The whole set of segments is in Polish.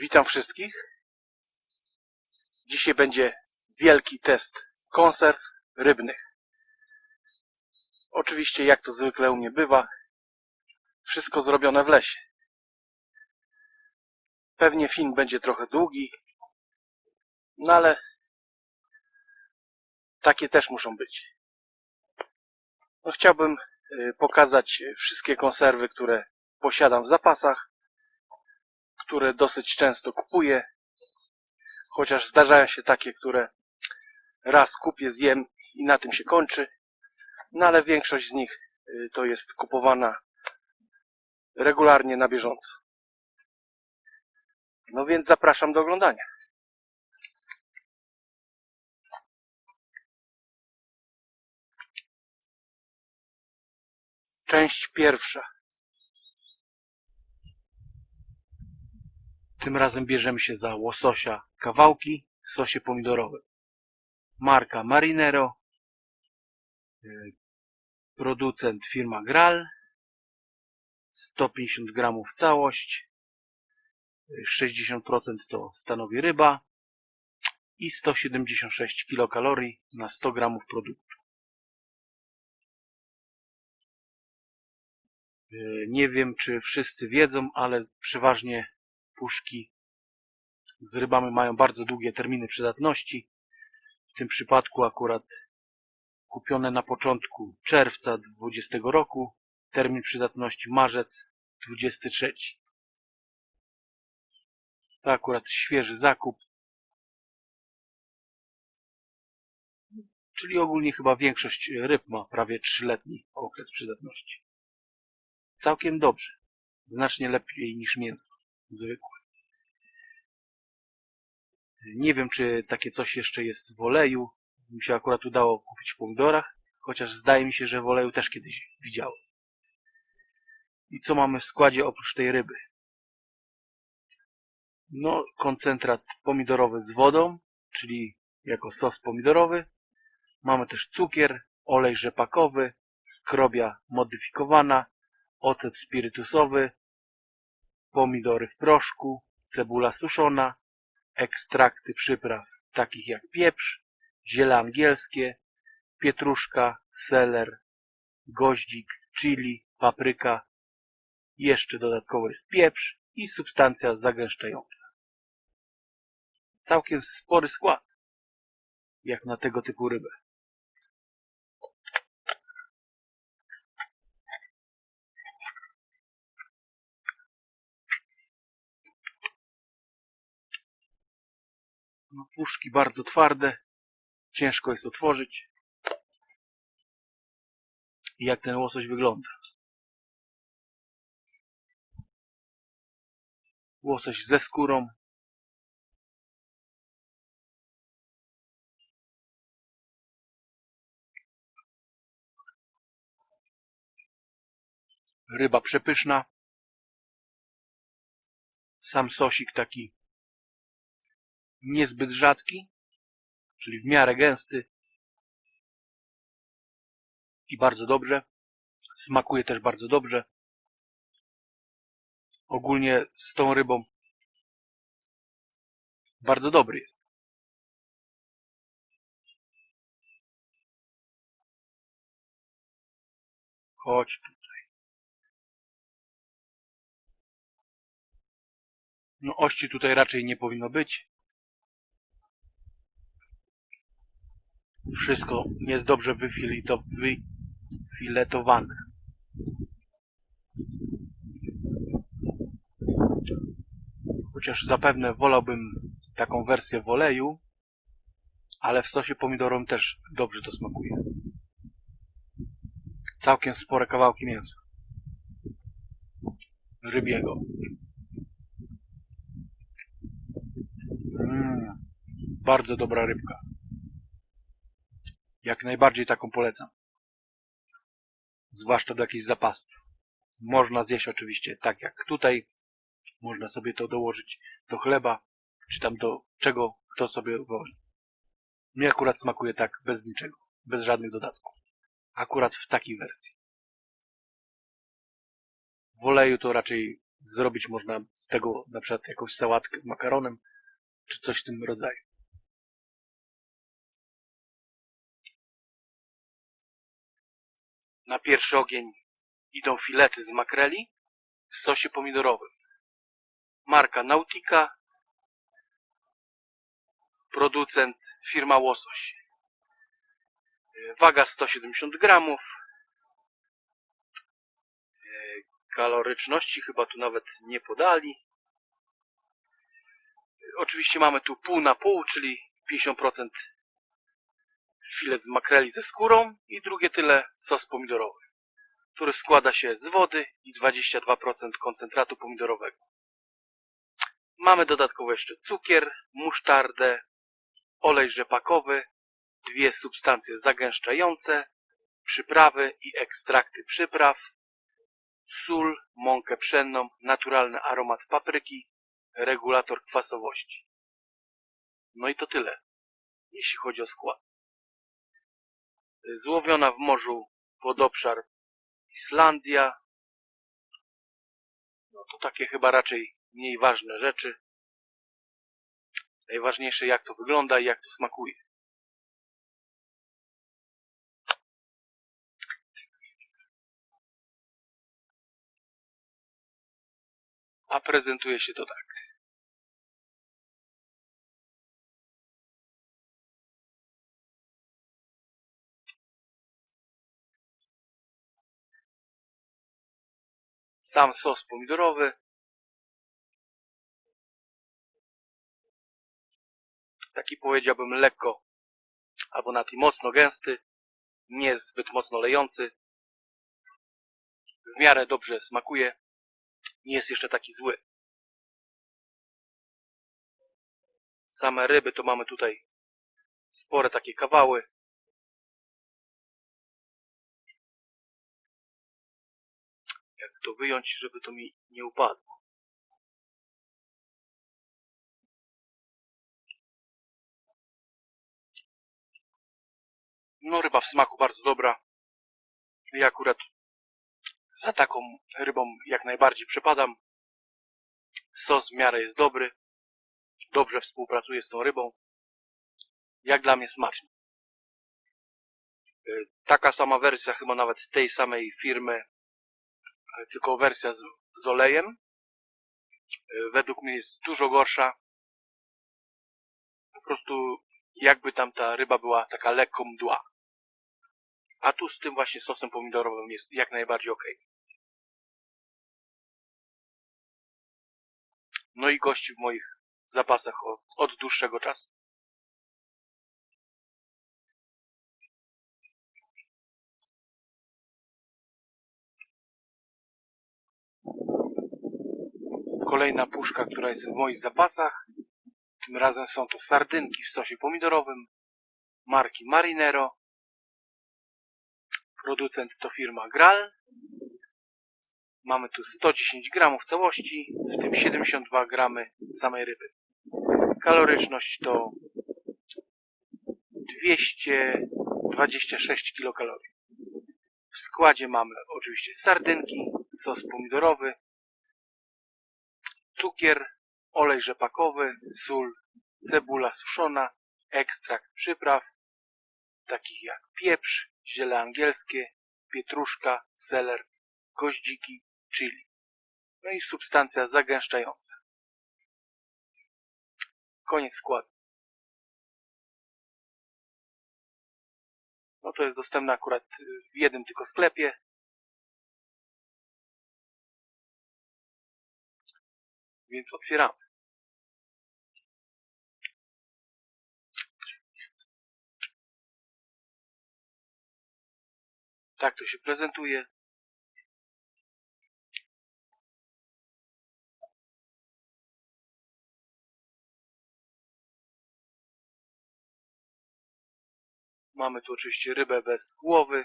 Witam wszystkich. Dzisiaj będzie wielki test konserw rybnych. Oczywiście, jak to zwykle u mnie bywa, wszystko zrobione w lesie. Pewnie film będzie trochę długi, no ale takie też muszą być. No, chciałbym y, pokazać wszystkie konserwy, które posiadam w zapasach które dosyć często kupuję. Chociaż zdarzają się takie, które raz kupię, zjem i na tym się kończy. No ale większość z nich y, to jest kupowana regularnie na bieżąco. No więc zapraszam do oglądania. Część pierwsza. Tym razem bierzemy się za łososia kawałki w sosie pomidorowym. Marka Marinero. y, Producent firma Gral. 150 gramów całość. y, 60% to stanowi ryba. I 176 kilokalorii na 100 gramów produktu. Y, Nie wiem, czy wszyscy wiedzą, ale przeważnie puszki z rybami mają bardzo długie terminy przydatności. W tym przypadku akurat kupione na początku czerwca 20 roku, termin przydatności marzec 23. To akurat świeży zakup. Czyli ogólnie chyba większość ryb ma prawie 3-letni okres przydatności. Całkiem dobrze. Znacznie lepiej niż mięso zwykłe. Nie wiem, czy takie coś jeszcze jest w oleju. Mi się akurat udało kupić w pomidorach, chociaż zdaje mi się, że w oleju też kiedyś widziałem. I co mamy w składzie oprócz tej ryby? No, koncentrat pomidorowy z wodą, czyli jako sos pomidorowy. Mamy też cukier, olej rzepakowy, skrobia modyfikowana, ocet spirytusowy, pomidory w proszku, cebula suszona, ekstrakty przypraw takich jak pieprz, ziele angielskie, pietruszka, seler, goździk, chili, papryka. Jeszcze dodatkowo jest pieprz i substancja zagęszczająca. Całkiem spory skład, jak na tego typu rybę. Puszki bardzo twarde, ciężko jest otworzyć. I jak ten łosoś wygląda. Łosoś ze skórą. Ryba przepyszna. Sam sosik taki niezbyt rzadki, czyli w miarę gęsty i bardzo dobrze. Smakuje też bardzo dobrze. Ogólnie z tą rybą bardzo dobry jest. Chodź tutaj. No ości tutaj raczej nie powinno być. Wszystko jest dobrze wyfiletowane. Chociaż zapewne wolałbym taką wersję w oleju, ale w sosie pomidorowym też dobrze to smakuje. Całkiem spore kawałki mięsa. Rybiego. Mm, bardzo dobra rybka. Jak najbardziej taką polecam. Zwłaszcza do jakichś zapasów. Można zjeść oczywiście tak jak tutaj. Można sobie to dołożyć do chleba, czy tam do czego kto sobie woli. Mnie akurat smakuje tak bez niczego, bez żadnych dodatków. Akurat w takiej wersji. W oleju to raczej zrobić można z tego na przykład jakąś sałatkę z makaronem, czy coś w tym rodzaju. Na pierwszy ogień idą filety z makreli w sosie pomidorowym. Marka Nautica, producent firma Łosoś. Waga 170 gramów. Kaloryczności chyba tu nawet nie podali. Oczywiście mamy tu pół na pół, czyli 50% filet z makreli ze skórą i drugie tyle sos pomidorowy, który składa się z wody i 22% koncentratu pomidorowego. Mamy dodatkowo jeszcze cukier, musztardę, olej rzepakowy, dwie substancje zagęszczające, przyprawy i ekstrakty przypraw, sól, mąkę pszenną, naturalny aromat papryki, regulator kwasowości. No i to tyle, jeśli chodzi o skład. Złowiona w morzu pod obszar Islandia. No to takie chyba raczej mniej ważne rzeczy. Najważniejsze jak to wygląda i jak to smakuje. A prezentuje się to tak. Sam sos pomidorowy. Taki powiedziałbym lekko, albo nawet mocno gęsty. Nie zbyt mocno lejący. W miarę dobrze smakuje. Nie jest jeszcze taki zły. Same ryby to mamy tutaj spore takie kawały. To wyjąć, żeby to mi nie upadło. No ryba w smaku bardzo dobra. Ja akurat za taką rybą jak najbardziej przepadam. Sos w miarę jest dobry. Dobrze współpracuje z tą rybą. Jak dla mnie smaczny. Y, Taka sama wersja chyba nawet tej samej firmy, tylko wersja z, z olejem. Y, Według mnie jest dużo gorsza. Po prostu jakby tam ta ryba była taka lekko mdła. A tu z tym właśnie sosem pomidorowym jest jak najbardziej ok. No i gości w moich zapasach od, od dłuższego czasu. Kolejna puszka, która jest w moich zapasach. Tym razem są to sardynki w sosie pomidorowym marki Marinero. Producent to firma Gral. Mamy tu 110 gramów całości, w tym 72 gramy samej ryby. Kaloryczność to 226 kilokalorii. W składzie mamy oczywiście sardynki, sos pomidorowy, cukier, olej rzepakowy, sól, cebula suszona, ekstrakt przypraw, takich jak pieprz, ziele angielskie, pietruszka, seler, goździki, chili. No i substancja zagęszczająca. Koniec składu. No to jest dostępne akurat w jednym tylko sklepie. Więc otwieramy. Tak to się prezentuje. Mamy tu oczywiście rybę bez głowy.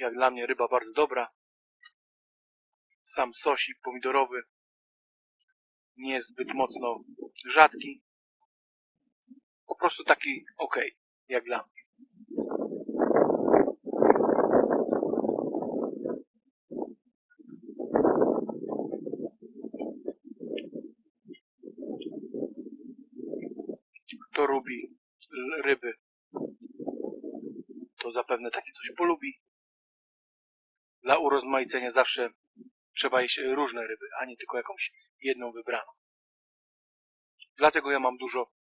Jak dla mnie ryba bardzo dobra. Sam sosik pomidorowy nie jest mocno rzadki. prostu taki ok, jak dla mnie. Kto lubi ryby, to zapewne takie coś polubi. Dla urozmaicenia zawsze trzeba jeść różne ryby, a nie tylko jakąś jedną wybraną. Dlatego ja mam dużo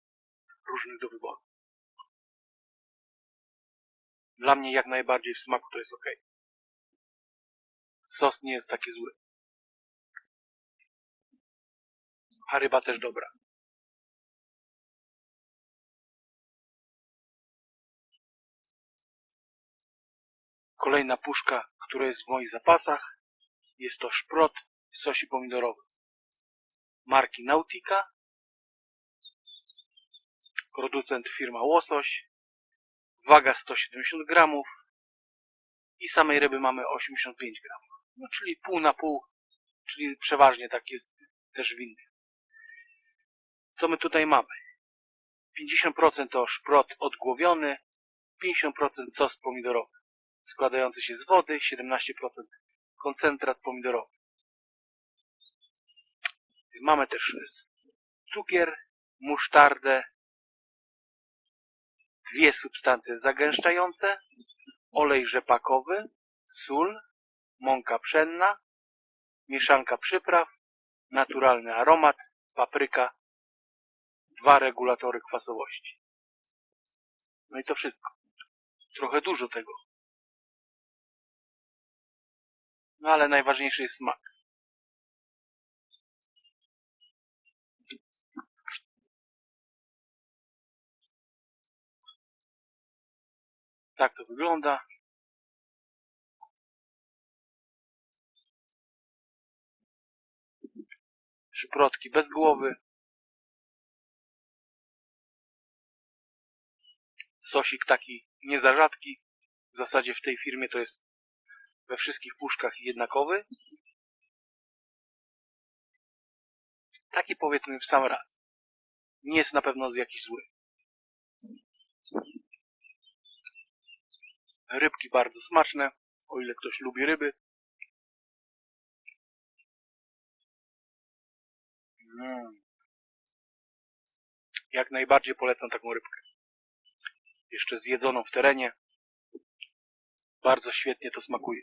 różnych do wyboru. Dla mnie jak najbardziej w smaku to jest ok. Sos nie jest taki zły. A ryba też dobra. Kolejna puszka, która jest w moich zapasach, jest to szprot w sosie pomidorowym. Marki Nautica. Producent firma Łosoś. Waga 170 gramów. I samej ryby mamy 85 gramów. No, czyli pół na pół, czyli przeważnie tak jest też w innych. Co my tutaj mamy? 50% to szprot odgłowiony, 50% sos pomidorowy, składający się z wody, 17% koncentrat pomidorowy. Mamy też cukier, musztardę, dwie substancje zagęszczające, olej rzepakowy, sól, mąka pszenna, mieszanka przypraw, naturalny aromat, papryka, dwa regulatory kwasowości. No i to wszystko. Trochę dużo tego. No ale najważniejszy jest smak. Tak to wygląda. Szprotki bez głowy. Sosik taki nie za rzadki. W zasadzie w tej firmie to jest we wszystkich puszkach jednakowy. Taki powiedzmy w sam raz. Nie jest na pewno jakiś zły. Rybki bardzo smaczne, o ile ktoś lubi ryby. Mm. Jak najbardziej polecam taką rybkę. Jeszcze zjedzoną w terenie. Bardzo świetnie to smakuje.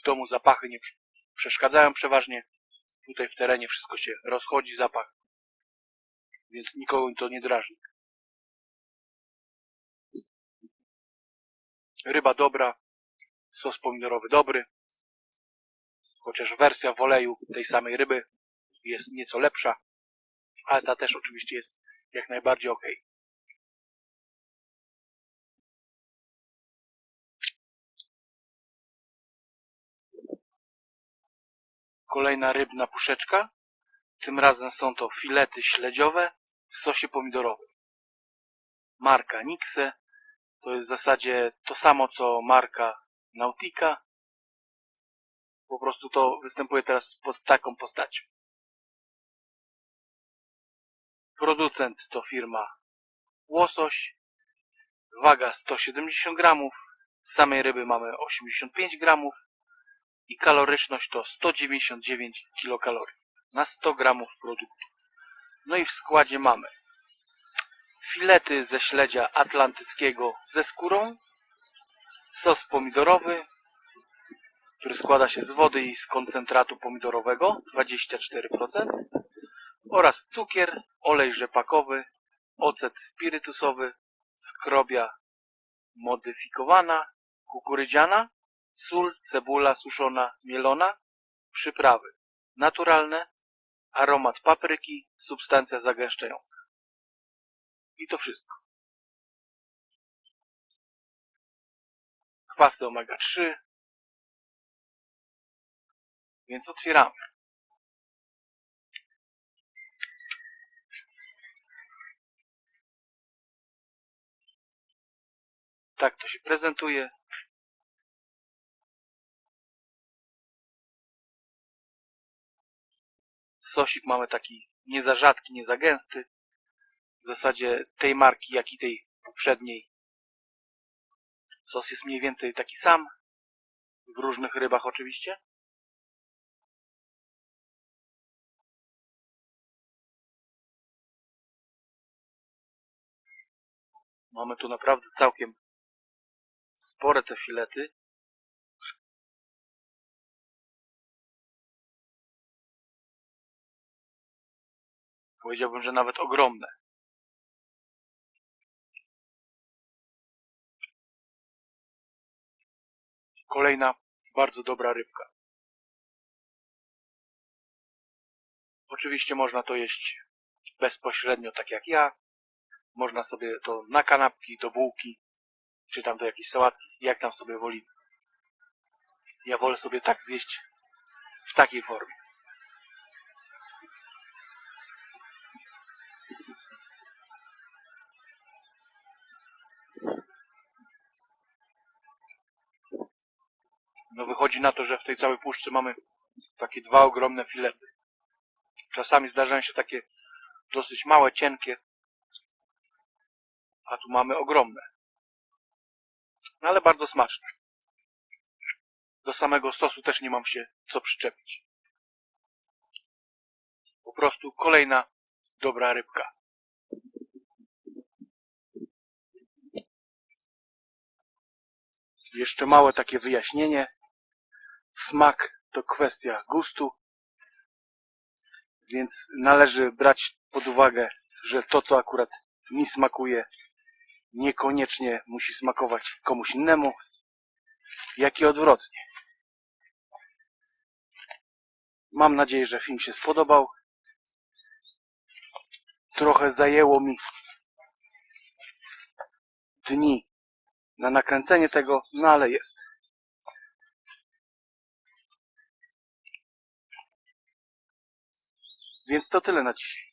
W domu zapachy nie przeszkadzają przeważnie. Tutaj w terenie wszystko się rozchodzi, zapach. Więc nikogo to nie drażni. Ryba dobra, sos pomidorowy dobry, chociaż wersja w oleju tej samej ryby jest nieco lepsza, ale ta też oczywiście jest jak najbardziej ok. Kolejna rybna puszeczka. Tym razem są to filety śledziowe w sosie pomidorowym. Marka Nixe to jest w zasadzie to samo co marka Nautica. Po prostu to występuje teraz pod taką postacią. Producent to firma Łosoś. Waga 170 gramów. Z samej ryby mamy 85 gramów. I kaloryczność to 199 kilokalorii na 100 gramów produktu. No i w składzie mamy filety ze śledzia atlantyckiego ze skórą, sos pomidorowy, który składa się z wody i z koncentratu pomidorowego 24% oraz cukier, olej rzepakowy, ocet spirytusowy, skrobia modyfikowana, kukurydziana, sól, cebula suszona, mielona, przyprawy naturalne, aromat papryki, substancja zagęszczająca. I to wszystko. Kwasy omega-3. Więc otwieramy. Tak to się prezentuje. Sosik mamy taki nie za rzadki, nie za gęsty. W zasadzie tej marki, jak i tej poprzedniej. Sos jest mniej więcej taki sam. W różnych rybach oczywiście. Mamy tu naprawdę całkiem spore te filety. Powiedziałbym, że nawet ogromne. Kolejna bardzo dobra rybka. Oczywiście można to jeść bezpośrednio, tak jak ja. Można sobie to na kanapki, do bułki, czy tam do jakiejś sałatki, jak tam sobie woli. Ja wolę sobie tak zjeść w takiej formie. No wychodzi na to, że w tej całej puszce mamy takie dwa ogromne filety. Czasami zdarzają się takie dosyć małe, cienkie, a tu mamy ogromne. No ale bardzo smaczne. Do samego sosu też nie mam się co przyczepić. Po prostu kolejna dobra rybka. Jeszcze małe takie wyjaśnienie. Smak to kwestia gustu, więc należy brać pod uwagę, że to, co akurat mi smakuje, niekoniecznie musi smakować komuś innemu, jak i odwrotnie. Mam nadzieję, że film się spodobał. Trochę zajęło mi dni na nakręcenie tego, no ale jest. Więc to tyle na dzisiaj.